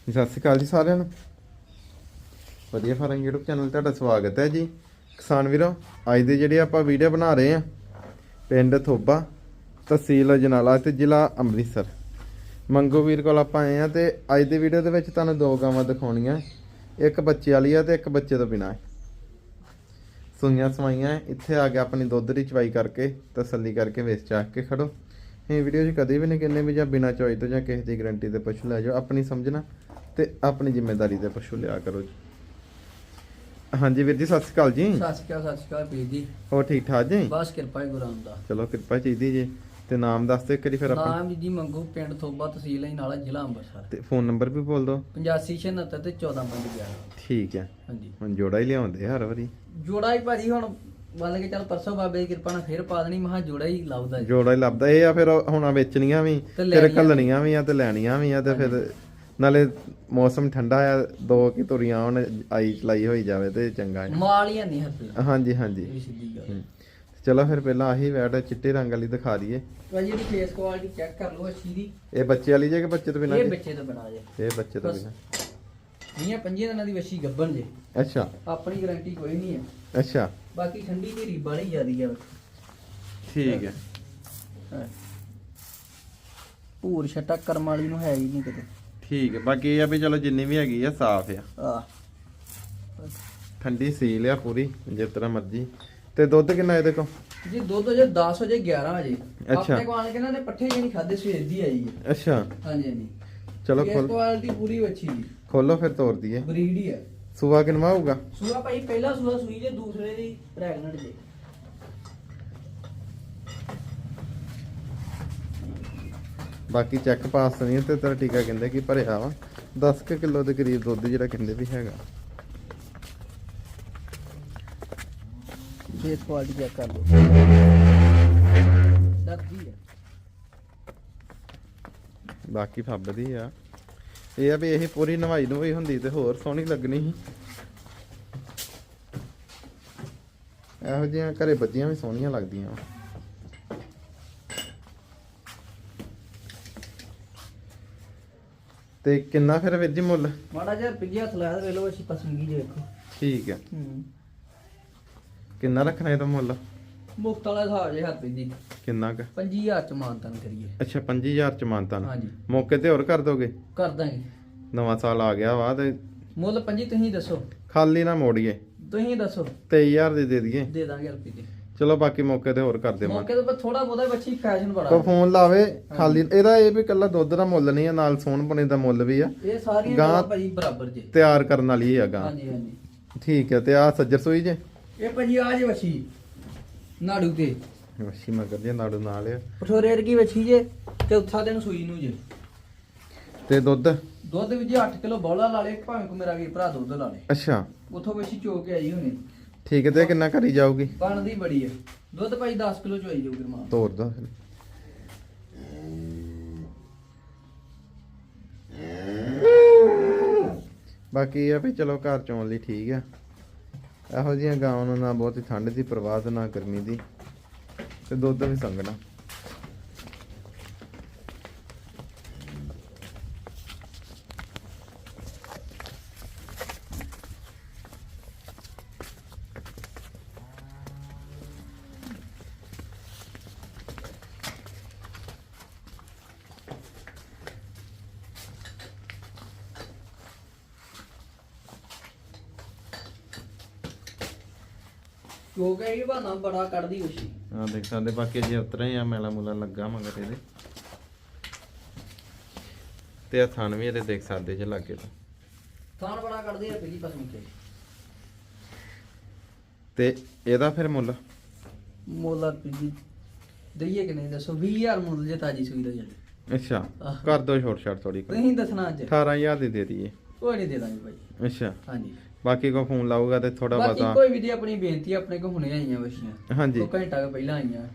ਸਤਿ ਸ਼੍ਰੀ ਅਕਾਲ ਜੀ ਸਾਰਿਆਂ ਨੂੰ। ਵਧੀਆ ਫਾਰਮ YouTube ਚੈਨਲ ਤੇ ਤੁਹਾਡਾ ਸਵਾਗਤ ਹੈ ਜੀ। ਕਿਸਾਨ ਵੀਰੋ, ਅੱਜ ਦੇ ਜਿਹੜੇ ਆਪਾਂ ਵੀਡੀਓ ਬਣਾ ਰਹੇ ਆ ਪਿੰਡ ਥੋਬਾ, ਤਹਿਸੀਲ ਅਜਨਾਲਾ ਤੇ ਜ਼ਿਲ੍ਹਾ ਅੰਮ੍ਰਿਤਸਰ। ਮੰਗੋ ਵੀਰ ਕੋਲ ਆਪਾਂ ਆਏ ਆ ਤੇ ਅੱਜ ਦੀ ਵੀਡੀਓ ਦੇ ਵਿੱਚ ਤੁਹਾਨੂੰ ਦੋ ਗਾਵਾਂ ਦਿਖਾਉਣੀਆਂ ਇੱਕ ਬੱਚੇ ਵਾਲੀ ਆ ਤੇ ਇੱਕ ਬੱਚੇ ਤੋਂ ਬਿਨਾਂ ਹੈ। ਸੁਈਆਂ ਸਵਾਈਆਂ ਇੱਥੇ ਆ ਕੇ ਆਪਣੀ ਦੁੱਧ ਦੀ ਚਵਾਈ ਕਰਕੇ, ਤਸੱਲੀ ਕਰਕੇ ਵੇਚ ਚਾਕ ਕੇ ਖੜੋ। ਇਹ ਵੀਡੀਓ 'ਚ ਕਦੇ ਵੀ ਨਹੀਂ ਕਹਿੰਦੇ ਵੀ ਜਾਂ ਬਿਨਾਂ ਚਵਾਈ ਤੋਂ ਜਾਂ ਕਿਸੇ ਦੀ ਗਾਰੰਟੀ ਤੇ ਪਸ਼ੂ ਲੈ ਜਾਓ, ਆਪਣੀ ਸਮਝਣਾ ਤੇ ਆਪਣੀ ਜ਼ਿੰਮੇਵਾਰੀ ਤੇ ਪਸ਼ੂ ਲਿਆ ਕਰੋ ਜੀ। ਹਾਂਜੀ ਵੀਰ ਜੀ ਸਤਿ ਸ਼੍ਰੀ ਅਕਾਲ ਜੀ। ਸਤਿ ਸ਼੍ਰੀ ਅਕਾਲ ਸਤਿ ਸ਼੍ਰੀ ਅਕਾਲ ਵੀਰ ਜੀ। ਹੋਰ ਠੀਕ ਠਾਕ ਜੀ? ਬਸ ਕਿਰਪਾ ਹੈ ਗੁਰਾਂ ਦਾ ਚਲੋ ਕਿਰਪਾ ਚਾਹੀਦੀ ਜੀ। ਤੇ ਨਾਮ ਦੱਸ ਦਿਓ ਕਰੀ ਫਿਰ ਆਪਾਂ ਨਾਮ ਜੀ ਮੰਗੂ ਪਿੰਡ ਥੋਬਾ ਤਹਿਸੀਲ ਹੈ ਨਾਲਾ ਜ਼ਿਲ੍ਹਾ ਅੰਮ੍ਰਿਤਸਰ ਤੇ ਫੋਨ ਨੰਬਰ ਵੀ ਬੋਲ ਦਿਓ। 8576 ਤੇ 1411 ਠੀਕ ਹੈ। ਹਾਂਜੀ। ਹੁਣ ਜੋੜਾ ਹੀ ਲਿਆਉਂਦੇ ਹਰ ਵਾਰੀ। ਜੋੜਾ ਹੀ ਭਾਜੀ ਹੁਣ ਮੰਨ ਕੇ ਚੱਲ ਪਰਸੋਂ ਬਾਬੇ ਦੀ ਕਿਰਪਾ ਨਾਲ ਫੇਰ ਪਾ ਦੇਣੀ ਮਹਾ ਜੋੜਾ ਹੀ ਲੱਭਦਾ ਜੋੜਾ ਹੀ ਲੱਭਦਾ ਇਹ ਆ ਫਿਰ ਹੁਣ ਵੇਚਣੀਆਂ ਵੀ ਫਿਰ ਲੈਣੀਆਂ ਘੱਲਣੀਆਂ ਵੀ ਆ ਤੇ ਲੈਣੀਆਂ ਵੀ ਆ ਤੇ ਫਿਰ ਨਾਲੇ ਮੌਸਮ ਠੰਡਾ ਆ ਦੋ ਕੀ ਤੁਰੀਆਂ ਹੁਣ ਆਈ ਚਲਾਈ ਹੋਈ ਜਾਵੇ ਤੇ ਚੰਗਾ ਹੈ। ਮਾਲ ਹੀ ਨਹੀਂ ਹੱਥ ਹਾਂਜੀ। ਹਾਂਜੀ ਇਹ ਵੀ ਸਿੱਧੀ ਗੱਲ ਹੂੰ। ਚਲੋ ਫਿਰ ਪਹਿਲਾਂ ਆਹੀ ਵੈਟ ਚਿੱਟੇ ਰੰਗ ਵਾਲੀ ਦਿਖਾ ਦਈਏ। ਭਾਜੀ ਇਹਦੀ ਫੇਸ ਕੁਆਲਿਟੀ ਚੈੱਕ ਕਰ ਲਓ ਅੱਛੀ ਦੀ। ਇਹ ਬੱਚੇ ਵਾਲੀ ਜੇ ਕਿ ਬੱਚੇ ਤੋਂ ਬਿਨਾਂ ਇਹ ਜੀ? ਬੱਚੇ ਤੋਂ ਬਣਾ ਜੇ। ਇਹ ਬੱਚੇ ਤੋਂ ਬਸ। ਬਿਨਾਂ। ਵੀਆਂ ਪੰਜੀਆਂ ਦਿਨਾਂ ਦੀ ਵੱਛੀ ਗੱਬਣ ਜੇ। ਅੱਛਾ। ਆਪਣੀ ਗਾਰੰਟੀ ਕੋਈ ਨਹੀਂ ਹੈ। ਅੱਛਾ। ਬਾਕੀ ਠੰਡੀ ਧੀਰੀ ਬਾਲੀ ਜ਼ਿਆਦੀ ਹੈ ਠੀਕ ਹੈ। ਭੂਰ ਛਟਾ ਕਰਮ ਵਾਲੀ ਨੂੰ ਹੈ ਹੀ ਨਹੀਂ ਕਿਤੇ। ਠੀਕ ਹੈ ਬਾਕੀ ਇਹ ਆ ਵੀ ਚਲੋ ਜਿੰਨੀ ਵੀ ਹੈਗੀ ਆ ਸਾਫ਼ ਆ। ਆ ਠੰਡੀ ਸੀਲ ਆ ਪੂਰੀ ਜਿਸ ਤਰ੍ਹਾਂ ਮਰਜ਼ੀ। ਤੇ ਦੁੱਧ ਕਿੰਨਾ ਇਹਦੇ ਕੋਲ? ਜੀ ਦੁੱਧ ਜੇ 10 ਵਜੇ 11 ਵਜੇ। ਅੱਛਾ। ਆਪਣੇ ਕੋਲ ਆਣ ਕੇ ਇਹਨਾਂ ਨੇ ਪੱਠੇ ਜਿਹੜੀ ਖਾਦੇ ਸਵੇਰ ਦੀ ਆਈ ਹੈ। ਅੱਛਾ। ਹਾਂਜੀ ਹਾਂਜੀ। ਚਲੋ ਖੋਲ ਕੁਆਲਿਟੀ ਪੂਰੀ ਅੱਛੀ ਜੀ ਖੋਲੋ ਫਿਰ ਤੋੜ ਦਈਏ ਬਰੀਡ ਹੀ ਹੈ। ਸੂਆ ਕਿਨਵਾ ਹੋਊਗਾ? ਸੂਆ ਭਾਈ ਪਹਿਲਾ ਸੂਆ ਸੂਈ ਜੇ ਦੂਸਰੇ ਦੀ ਪ੍ਰੈਗਨੈਂਟ ਜੇ। ਬਾਕੀ ਚੈੱਕ ਪਾਸ ਨਹੀਂ ਤੇ ਤੇਰਾ ਟੀਕਾ ਕਹਿੰਦੇ ਕਿ ਭਰਿਆ ਵਾ। 10 ਕੁ ਕਿਲੋ ਦੇ ਕਰੀਬ ਦੁੱਧ ਜਿਹੜਾ ਕਹਿੰਦੇ ਵੀ ਹੈਗਾ। ਫੇਸ ਕੁਆਲਿਟੀ ਚੈੱਕ ਕਰ ਲਓ। ਦੱਸਦੀ ਹੈ ਬਾਕੀ ਫੱਬਦੀ ਆ। ਇਹ ਆ ਵੀ ਇਹ ਪੂਰੀ ਨਵਾਈ ਨਵਾਈ ਹੁੰਦੀ ਤੇ ਹੋਰ ਸੋਹਣੀ ਲੱਗਣੀ ਸੀ। ਇਹੋ ਜਿਹੀਆਂ ਘਰੇ ਬੱਜੀਆਂ ਵੀ ਸੋਹਣੀਆਂ ਲੱਗਦੀਆਂ ਤੇ ਕਿੰਨਾ ਫਿਰ ਵੀਰ ਜੀ ਮੁੱਲ? ਮਾੜਾ ਜਿਹਾ ਪਿੱਛੇ ਹੱਥ ਲਾਇਆ ਤੇ ਅਸੀਂ ਪਸੰਦਗੀ ਜੇ ਵੇਖੋ। ਠੀਕ ਹੈ ਹੂੰ। ਕਿੰਨਾ ਰੱਖਣਾ ਇਹਦਾ ਮੁੱਲ? ਮੁਫਤ ਵਾਲਾ ਹਿਸਾਬ ਜੇ ਹੱਥ ਦੀ ਕਿੰਨਾ ਕੁ? 5000 ਚ ਮਾਨਤਨ ਕਰੀਏ। ਅੱਛਾ 25000 ਚ ਮਾਨਤਾਨ ਹਾਂਜੀ। ਮੌਕੇ ਤੇ ਹੋਰ ਕਰ ਦੋਗੇ? ਕਰ ਦਾਂਗੇ। ਨਵਾਂ ਸਾਲ ਆ ਗਿਆ ਵਾ ਤੇ ਮੁੱਲ ਪੰਜੀ ਤੁਸੀਂ ਦੱਸੋ। ਖਾਲੀ ਨਾ ਮੋੜੀਏ। ਤੁਸੀਂ ਦੱਸੋ। 23000 ਦੇ ਦੇ ਦਈਏ। ਦੇ ਦਾਂਗੇ ਰੁਪਏ ਚਲੋ ਬਾਕੀ ਮੌਕੇ ਤੇ ਹੋਰ ਕਰ ਮੌਕੇ ਤੇ ਥੋੜਾ ਬਹੁਤਾ ਬੱਚੀ ਫੈਸ਼ਨ ਬੜਾ। ਕੋ ਫੋਨ ਲਾਵੇ ਖਾਲੀ ਇਹਦਾ ਇਹ ਵੀ ਕੱਲਾ ਦੁੱਧ ਦਾ ਮੁੱਲ ਨਹੀਂ ਆ ਨਾਲ ਸੋਹਣ ਬਣੇ ਦਾ ਮੁੱਲ ਵੀ ਆ। ਇਹ ਸਾਰੀਆਂ ਗਾਂ- ਭਾਜੀ ਬਰਾਬਰ ਜੇ। ਤਿਆਰ ਕਰਨ ਵਾਲੀ ਆ ਗਾ। ਹਾਂਜੀ ਹਾਂਜੀ। ਠੀਕ ਹੈ ਤੇ ਆ ਸੱਜਰ ਸੂਈ ਜੇ? ਇਹ ਭਾਜੀ ਆ ਜੇ ਵਛੀ। ਨਾੜੂ ਤੇ। ਵਸ਼ੀ ਮਗਰ ਜੇ ਨਾੜੂ ਨਾਲ ਆ। ਪਠੋਰੇ ਵਰਗੀ ਵਛੀ ਜੇ ਚੌਥਾ ਦਿਨ ਸੂਈ ਨੂੰ ਜੇ। ਤੇ ਦੁੱਧ? ਦੁੱਧ ਵਿੱਚ 8 ਕਿਲੋ ਬੌਲਾ ਲਾ ਲੇ ਭਾਵੇਂ ਕੋ ਮੇਰਾ ਵੀਰ ਭਰਾ ਦੁੱਧ ਲਾ ਲੇ ਅੱਛਾ। ਉਥੋਂ ਵਛੀ ਚੋ ਕੇ ਆਈ ਹੁਣੇ। ਠੀਕ ਹੈ ਤੇ ਇਹ ਕਿੰਨਾ ਕਰੀ ਜਾਊਗੀ? ਬਣਦੀ ਬੜੀ ਹੈ ਦੁੱਧ ਭਾਈ 10 ਕਿਲੋ ਚੋਈ ਜਾਊ ਗਰਮਾ ਤੋਰ ਦੋ। ਫਿਰ ਬਾਕੀ ਇਹ ਆ ਵੀ ਚਲੋ ਘਰ ਚੋਂ ਲਈ ਠੀਕ ਆ। ਇਹੋ ਜਿਹੀਆਂ ਗਾਵਾਂ ਨੂੰ ਨਾ ਬਹੁਤੀ ਠੰਡ ਦੀ ਪ੍ਰਵਾਹ ਤੇ ਨਾ ਗਰਮੀ ਦੀ। ਤੇ ਦੁੱਧ ਵੀ ਸੰਗਣਾ ਚੋ ਕੇ ਆਈ ਬਹਾਨਾ ਬੜਾ ਕੱਢਦੀ ਵਛੀ ਆ ਦੇਖ ਸਕਦੇ ਬਾਕੀ ਜੇ ਉਤਰਾ ਹੀ ਆ ਮੈਲਾ ਮੁਲਾ ਲੱਗਾ ਮਗਰ ਇਹਦੇ ਤੇ। ਆ ਥਣ ਵੀ ਇਹਦੇ ਦੇਖ ਸਕਦੇ ਜੇ ਲੱਗੇ ਤਾਂ। ਥਾਣ ਬੜਾ ਕੱਢਦੀ ਹੈ ਪਹਿਲੀ ਪਸਮ ਕੇ ਤੇ ਇਹਦਾ ਫਿਰ ਮੁੱਲ? ਮੋਲਾ ਪੀਜੀ ਦਈਏ ਕਿ ਨਹੀਂ ਦੱਸੋ? 20000 ਮੁੱਲ ਜੇ ਤਾਜੀ ਸੂਈ ਦਾ ਜੀ ਅੱਛਾ ਆਹ। ਕਰ ਦੋ ਛੋਟ ਛਾਟ ਥੋੜੀ ਤੁਸੀਂ ਦੱਸਣਾ ਅੱਜ। 18000 ਦੀ ਦੇ ਦਈਏ। ਕੋਈ ਨਹੀਂ ਦੇ ਦਾਂਗੇ ਭਾਈ। ਅੱਛਾ। ਹਾਂਜੀ। ਬਾਕੀ ਕੋ ਫੋਨ ਲਾਊਗਾ ਤੇ ਥੋੜਾ ਬਾਕੀ ਕੋਈ ਵੀ ਦੀ ਆਪਣੀ ਬੇਨਤੀ ਆਪਣੇ ਕੋ ਹੁਣੇ ਆਈਆਂ ਵਛੀਆਂ। ਹਾਂਜੀ। ਉਹ ਘੰਟਾ ਕੁ ਪਹਿਲਾਂ ਆਈਆਂ।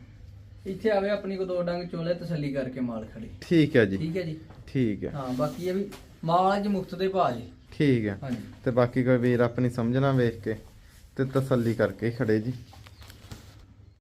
ਇੱਥੇ ਆਵੇ ਆਪਣੀ ਕੋ ਦੋ ਡੰਗ ਚੋਲੇ ਤਸੱਲੀ ਕਰਕੇ ਮਾਲ ਖੜੇ। ਠੀਕ ਹੈ ਜੀ। ਠੀਕ ਹੈ ਜੀ? ਠੀਕ ਹੈ। ਹਾਂ ਬਾਕੀ ਇਹ ਵੀ ਮਾਲ ਅੱਜ ਮੁਫਤ ਦੇ ਭਾਅ ਜੀ। ਠੀਕ ਹੈ। ਹਾਂਜੀ। ਤੇ ਬਾਕੀ ਕੋਈ ਵੀਰ ਆਪਣੀ ਸਮਝਣਾ ਵੇਖ ਕੇ ਤੇ ਤਸੱਲੀ ਕਰਕੇ ਹੀ ਖੜੇ ਜੀ।